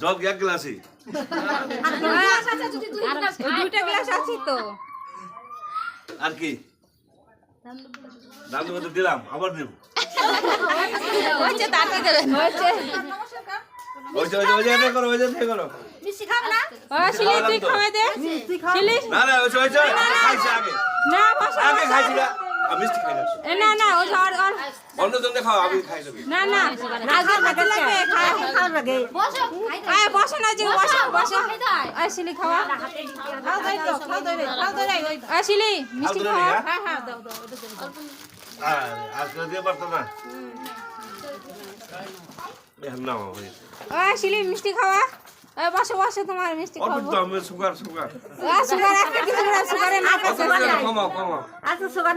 জল এক গ্লাসই দুইটা গ্লাস আছে তো। আর কি? দাম দিলাম আবার দেবো। হয়েছে তাতে দেবেন শিলি না না ওই যে ওই যে খাইছে আগে। না বসো না। আমি মিষ্টি খাই না। এ, না না ও আর আর। অন্য খাও আমি খাই দেবো না না আগে খাতে লাগে খায় আয় বসো না যে বসো বসো আয় শিলি খাওয়া। আয় শিলি মিষ্টি আলতো হ্যাঁ নেই, দাও আজকে দিয়ে পারতো না। মিষ্টি খাওয়া। বসে বসো তোমার মিষ্টি অল্প খাব। Sugar sugar. সুগার একটা আচ্ছা সুগার